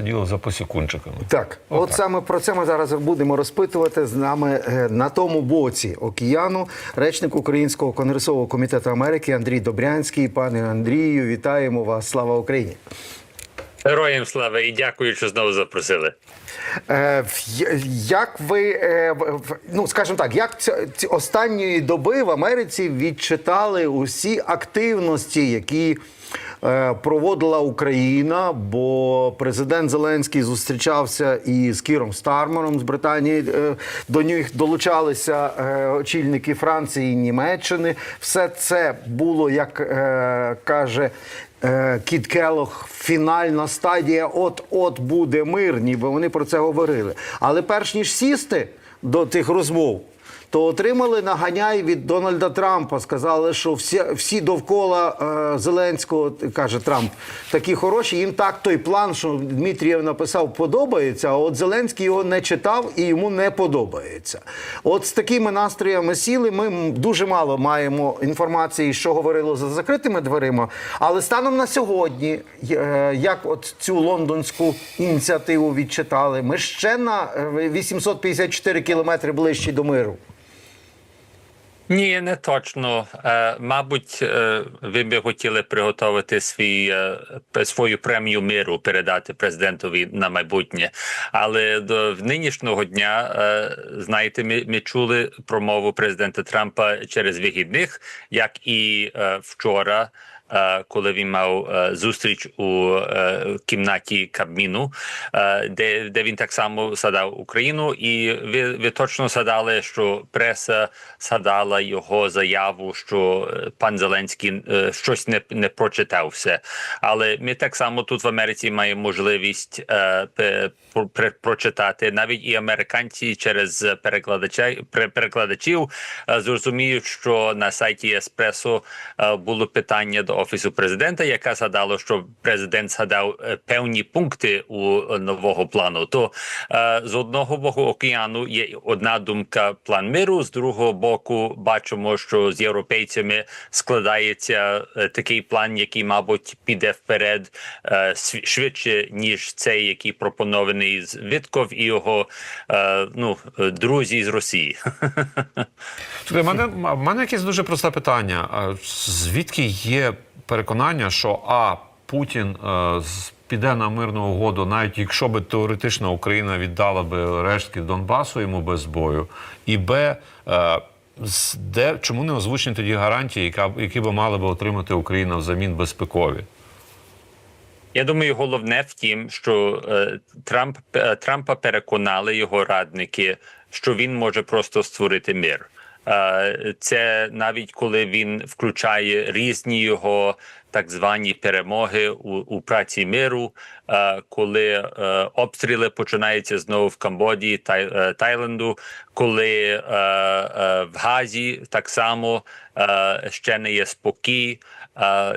діло за посікунчиками. Так, от Отак. саме про це ми зараз будемо розпитувати з нами е, на тому боці океану, речник Українського конгресового комітету Америки Андрій Добрянський. Пане Андрію, вітаємо вас! Слава Україні! Героям слава і дякую, що знову запросили. Е, Як ви е, ну скажімо так, як ці, ці останньої доби в Америці відчитали усі активності, які проводила Україна? Бо президент Зеленський зустрічався і з Кіром Стармером з Британії. е, До них долучалися е, очільники Франції і Німеччини. Все це було, як е, каже. Е, Кіт Келох, фінальна стадія, от-от буде мир, ніби вони про це говорили. Але перш ніж сісти до тих розмов, то отримали наганяй від Дональда Трампа. Сказали, що всі, всі довкола е, Зеленського, каже Трамп, такі хороші. Їм так той план, що Дмитрієв написав, подобається. А от Зеленський його не читав і йому не подобається. От з такими настроями сіли. Ми дуже мало маємо інформації, що говорило за закритими дверима. Але станом на сьогодні, е, як от цю лондонську ініціативу відчитали, ми ще на е, 854 кілометри ближчі до миру. Ні, не точно. Е, мабуть, е, ви би хотіли приготувати свій, е, свою премію миру передати президентові на майбутнє. Але до нинішнього дня, е, знаєте, ми, ми чули промову президента Трампа через вихідних, як і е, вчора. Е, Коли він мав е, зустріч у е, кімнаті Кабміну, де, де він так само садав Україну, і ви, ви точно садали, що преса садала його заяву, що пан Зеленський щось не, не прочитав все. Але ми так само тут в Америці маємо можливість прочитати. Навіть і американці через перекладача перекладачів зрозуміють, що на сайті Еспресо було питання до офісу президента, яка згадала, що президент згадав е, певні пункти у е, нового плану. То е, з одного боку океану є одна думка план миру, з другого боку бачимо, що з європейцями складається такий план, який, мабуть, піде вперед швидше ніж цей, який пропонований з Вітков і його ну друзі з Росії. Слухай, мене, в мене якесь дуже просте питання. Звідки є переконання, що А. Путін е, піде на мирну угоду, навіть якщо би теоретично Україна віддала би рештки Донбасу йому без бою, і Б. Е, де, чому не озвучені тоді гарантії, яка, які би мали би отримати Україна взамін безпекові? Я думаю, головне в тім, що е, Трамп е, Трампа переконали його радники, що він може просто створити мир. Е, це навіть коли він включає різні його так звані перемоги у, у праці миру, е, коли е, обстріли починаються знову в Камбоді, Тай, е, Тайленду, коли в Газі так само ще не є спокій.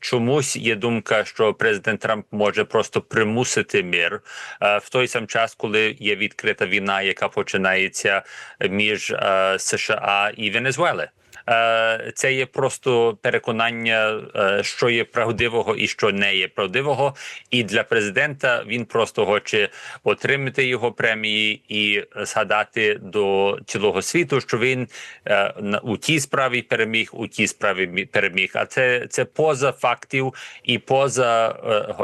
Чомусь є думка, що президент Трамп може просто примусити мир в той сам час, коли є відкрита війна, яка починається між США і Венесуели. Е, Це є просто переконання, е, що є правдивого і що не є правдивого. І для президента він просто хоче отримати його премії і згадати до цілого світу, що він е, у тій справі переміг, у тій справі переміг. А це, це поза фактів і поза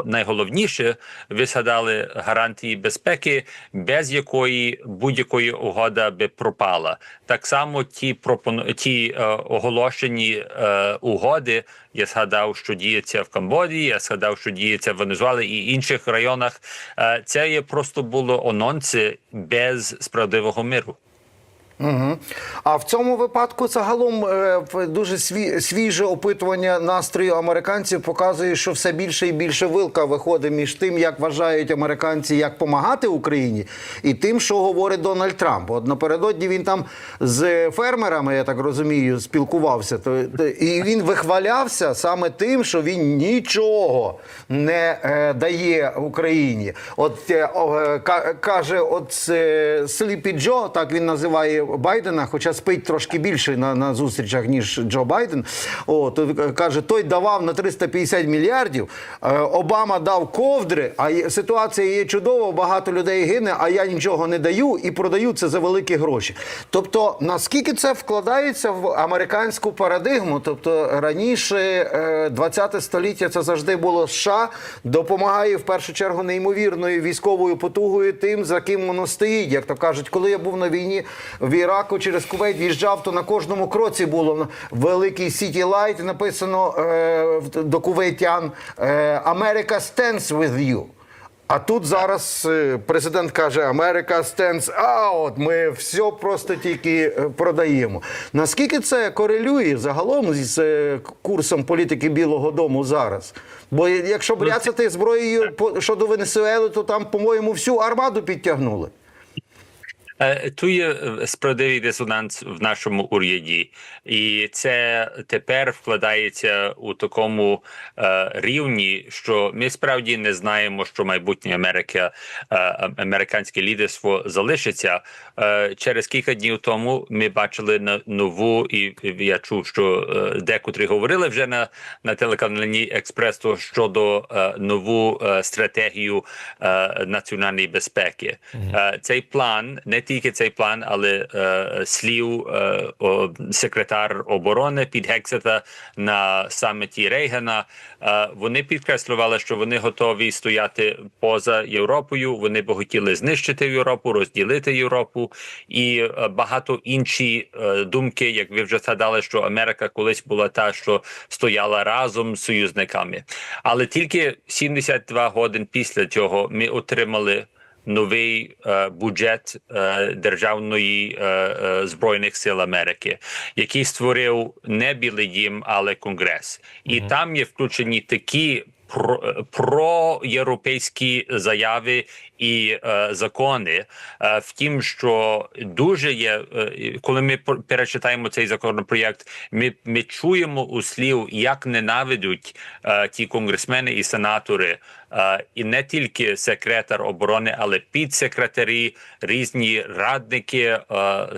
найголовніше, ви згадали гарантії безпеки, без якої будь-якої угода би пропала. Так само ті пропону ті е, оголошені е, угоди. Я згадав, що діється в Камбоді, я згадав, що діється в Венесуелі і інших районах. Е, це є просто було анонси без справедливого миру. Угу. А в цьому випадку загалом е, дуже свіже опитування настрою американців показує, що все більше і більше вилка виходить між тим, як вважають американці, як допомагати Україні, і тим, що говорить Дональд Трамп. От напередодні він там з фермерами, я так розумію, спілкувався. То, і він вихвалявся саме тим, що він нічого не е, дає Україні. От е, каже, от Сліпі Джо, так він називає Байдена, хоча спить трошки більше на, на зустрічах, ніж Джо Байден. О, е, каже, той давав на 350 мільярдів. е, Обама дав ковдри, а ситуація є чудова, багато людей гине, а я нічого не даю і продаю це за великі гроші. Тобто, наскільки це вкладається в американську парадигму? Тобто раніше е, 20 століття це завжди було США, допомагає в першу чергу неймовірною військовою потугою тим, за ким воно стоїть. Як то кажуть, коли я був на війні в Іраку через Кувейт в'їжджав, то на кожному кроці було великий City Light написано е, до кувейтян е, America stands with you. А тут зараз е, президент каже: Америка stands out, Ми все просто тільки е, продаємо. Наскільки це корелює загалом з курсом політики Білого Дому зараз? Бо якщо бряцати зброєю щодо Венесуели, то там, по-моєму, всю армаду підтягнули. Е, Тут є е, справедливий дисонанс в нашому уряді, і це тепер вкладається у такому е, рівні, що ми справді не знаємо, що майбутнє Америка, е, американське лідерство залишиться. Е, через кілька днів тому ми бачили на нову, і я чув, що е, декотрі говорили вже на, на телеканалі Експрес щодо е, нову е, стратегію е, національної безпеки. Е, цей план не тільки цей план, але е, слів е, о, секретар оборони під Гексета на саміті Рейгана. Е, вони підкреслювали, що вони готові стояти поза Європою. Вони б хотіли знищити Європу, розділити Європу і е, багато інші е, думки, як ви вже згадали, що Америка колись була та, що стояла разом з союзниками. Але тільки 72 годин після цього ми отримали новий е, бюджет е, державної е, е, збройних сил Америки, який створив не Білий Дім, але Конгрес, і там є включені такі. Про проєвропейські заяви і е, закони. Е, втім, що дуже є, е, коли ми перечитаємо цей законопроєкт, ми, ми чуємо у слів, як ненавидять е, ті конгресмени і сенатори, е, і не тільки секретар оборони, але підсекретарі, різні радники е,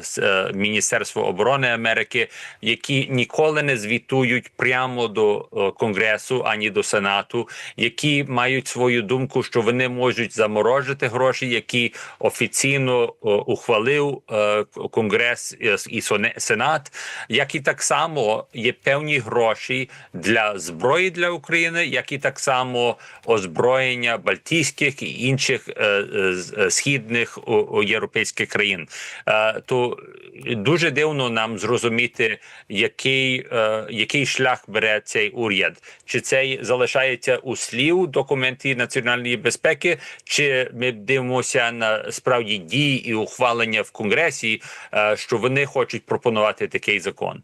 з е, Міністерства оборони Америки, які ніколи не звітують прямо до е, конгресу ані до сенату, які мають свою думку, що вони можуть заморожити гроші, які офіційно е, ухвалив е, конгрес е, і сенат, як і так само є певні гроші для зброї для України, як і так само озброєння балтійських і інших східних європейських країн. То дуже дивно нам зрозуміти, який, який шлях бере цей уряд. Чи цей залишається у слів документі національної безпеки, чи ми дивимося на справді дії і ухвалення в конгресі, е, що вони хочуть пропонувати такий закон?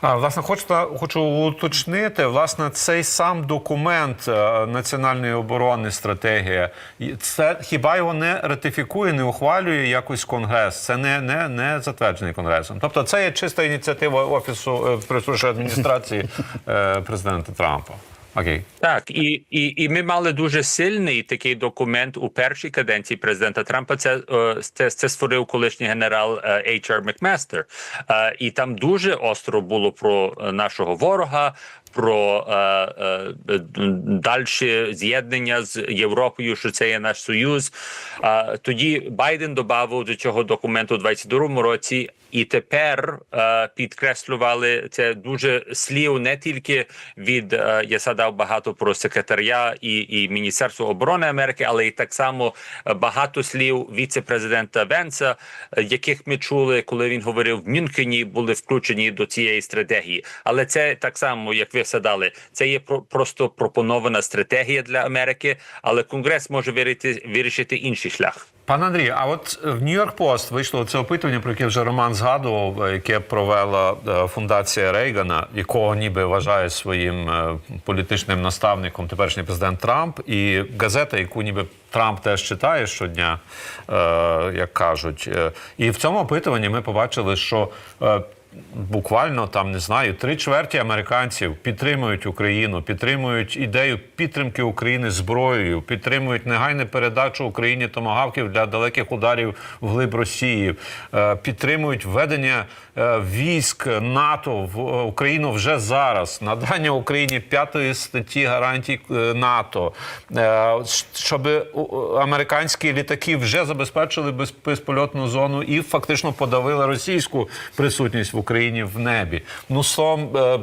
А, власне, хочу, хочу уточнити, власне, цей сам документ е, національної оборони, стратегія, це хіба його не ратифікує, не ухвалює якось конгрес? Це не, не, не затверджений конгресом. Тобто, це є чиста ініціатива офісу е, присутньої адміністрації президента Трампа. Окей. Так, і, і, і ми мали дуже сильний такий документ у першій каденції президента Трампа. Це е, це, це створив колишній генерал е, H.R. Макмастер. Е, І там дуже остро було про е, нашого ворога. Про е, е, далі з'єднання з Європою, що це є наш союз. Е, тоді Байден додав до цього документу у 22-му році, і тепер е, підкреслювали це дуже слів не тільки від е, я згадав багато про секретаря і, і Міністерство оборони Америки, але й так само багато слів віце-президента Венса, яких ми чули, коли він говорив в Мюнхені, були включені до цієї стратегії. Але це так само, як ви згадали, це є про, просто пропонована стратегія для Америки, але Конгрес може вирішити, вирішити інший шлях. Пане Андрію, а от в Нью-Йорк Пост вийшло це опитування, про яке вже Роман згадував, е, яке провела е, фундація Рейгана, якого ніби вважає своїм е, політичним наставником теперішній президент Трамп, і газета, яку ніби Трамп теж читає щодня, е, як кажуть. Е, І в цьому опитуванні ми побачили, що е, буквально там не знаю, три чверті американців підтримують Україну, підтримують ідею підтримки України зброєю, підтримують негайну передачу Україні томагавків для далеких ударів вглиб Росії, е, підтримують введення е, військ НАТО в е, Україну вже зараз, надання Україні п'ятої статті гарантій НАТО, щоб американські літаки вже забезпечили без- безпольотну зону і фактично подавили російську присутність в Україні в небі. Ну словом, е,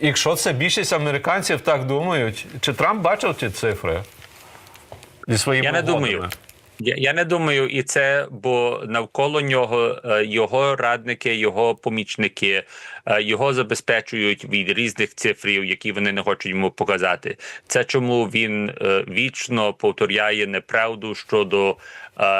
якщо це більшість американців так думають, чи Трамп бачив ці цифри зі своїми Я не угодами? думаю. Я, я не думаю, і це, бо навколо нього е, його радники, його помічники, е, його забезпечують від різних цифрів, які вони не хочуть йому показати. Це чому він е, вічно повторяє неправду щодо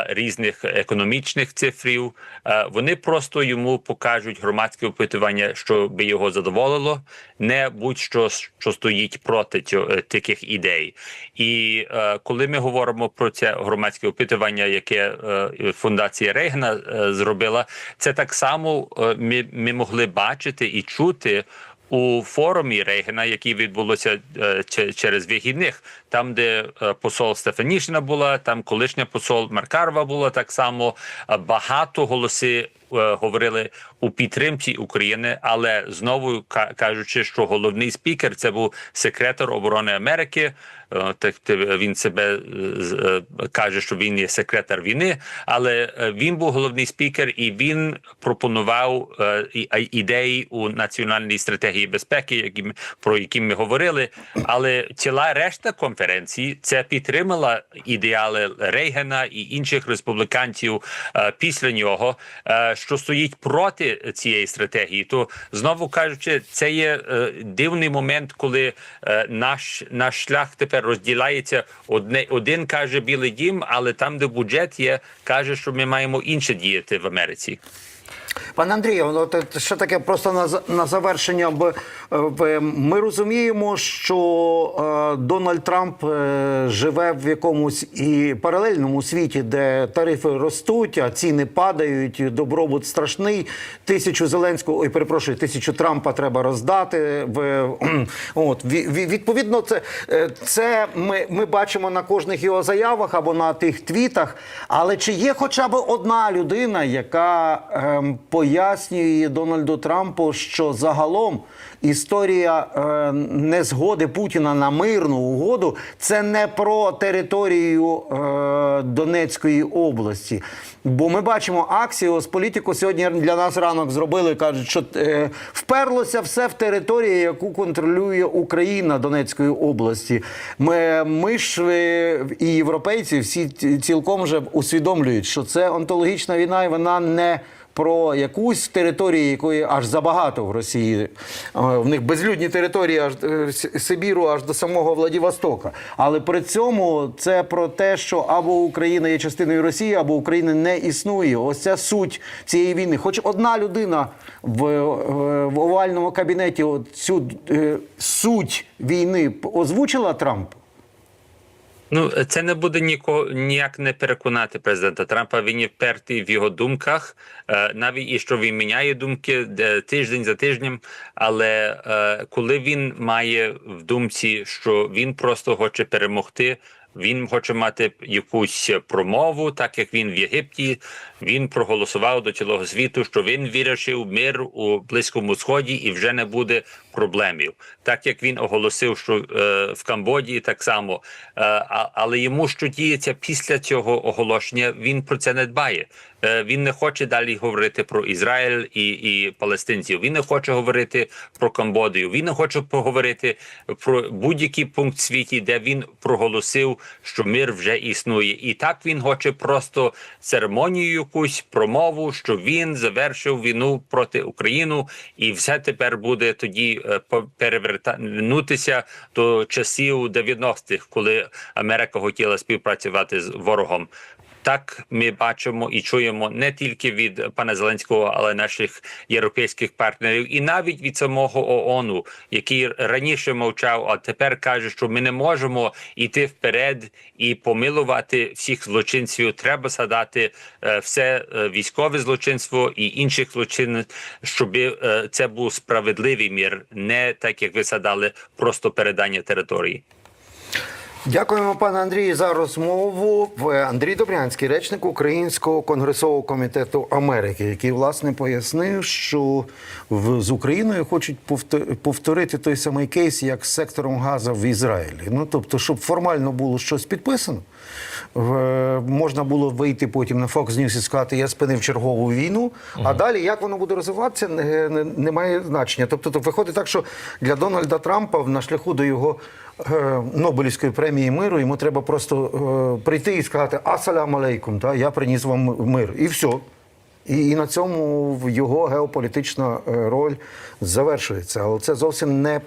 різних економічних цифрів. Е, Вони просто йому покажуть громадське опитування, що би його задоволило, не будь-що що стоїть проти е, таких ідей. І е, коли ми говоримо про це громадське опитування, яке е, фундація Рейгана е, зробила, це так само е, ми, ми могли бачити і чути. У форумі Рейгена, який відбулося е, через вихідних, там, де е, посол Стефанішина була, там колишня посол Маркарова була так само. Е, Багато голоси говорили у підтримці України, але знову кажучи, що головний спікер це був секретар оборони Америки. Е, Так він себе е, е, каже, що він є секретар війни, але він був головний спікер, і він пропонував ідеї у національній стратегії безпеки, які про які ми говорили. Але ціла решта конференції це підтримала ідеали Рейгана і інших республіканців після нього, що стоїть проти цієї стратегії. То знову кажучи, це є дивний момент, коли наш наш шлях тепер розділяється. Одне один каже Білий Дім, але там, де бюджет є, каже, що ми маємо інше діяти в Америці. Пане Андрію, ну, ще таке просто на, на завершення. Б, Ми розуміємо, що е, Дональд Трамп е, живе в якомусь і паралельному світі, де тарифи ростуть, а ціни падають, добробут страшний. Тисячу Зеленського, ой, перепрошую, тисячу Трампа треба роздати. В, от, ві- ві- відповідно, це, е, це ми, ми бачимо на кожних його заявах або на тих твітах. Але чи є хоча б одна людина, яка ем, пояснює Дональду Трампу, що загалом історія е, незгоди Путіна на мирну угоду це не про територію е, Донецької області. Бо ми бачимо Аксіос, політику сьогодні для нас ранок зробили. кажуть, що е, вперлося все в територію, яку контролює Україна Донецької області. Ми, ми ж е, і європейці всі цілком вже усвідомлюють, що це онтологічна війна, і вона не про якусь територію, якої аж забагато в Росії. Е, В них безлюдні території аж е, Сибіру, аж до самого Владивостока. Але при цьому це про те, що або Україна є частиною Росії, або України не існує. Ось ця суть цієї війни. Хоч одна людина в, е, в овальному кабінеті цю суть війни озвучила Трамп. Ну, це не буде нікого ніяк не переконати президента Трампа. Він є впертий в його думках, е, навіть і що він міняє думки е, тиждень за тижнем. Але е, коли він має в думці, що він просто хоче перемогти. Він хоче мати якусь промову, так як він в Єгипті. Він проголосував до цілого світу, що він вирішив мир у близькому сході і вже не буде проблемів. Так як він оголосив, що е, в Камбоді так само. Е, але йому що діється після цього оголошення, він про це не дбає. Е, він не хоче далі говорити про Ізраїль і, і палестинців. Він не хоче говорити про Камбодію. Він не хоче поговорити про будь-який пункт світі, де він проголосив, що мир вже існує. І так він хоче просто церемонію, якусь промову, що він завершив війну проти України, і все тепер буде тоді е, перевертатися до часів 90-х, коли Америка хотіла співпрацювати з ворогом. Так ми бачимо і чуємо не тільки від пана Зеленського, але наших європейських партнерів, і навіть від самого ООНу, який раніше мовчав, а тепер каже, що ми не можемо йти вперед і помилувати всіх злочинців. Треба садати е, все е, військове злочинство і інших злочин, щоб е, це був справедливий мір, не так як ви садали, просто передання території. Дякуємо, пане Андрію, за розмову. Андрій Добрянський, речник Українського конгресового комітету Америки, який власне пояснив, що в, з Україною хочуть повторити той самий кейс, як з сектором газу в Ізраїлі. Ну тобто, щоб формально було щось підписано, можна було вийти потім на Fox News і сказати, я спинив чергову війну. А далі як воно буде розвиватися, не, не, не має значення. Тобто, то виходить так, що для Дональда Трампа на шляху до його Нобелівської премії миру йому треба просто е, прийти і сказати Асалям алейкум, та я приніс вам мир, і все. І, і на цьому його геополітична е, роль завершується. Але це зовсім не про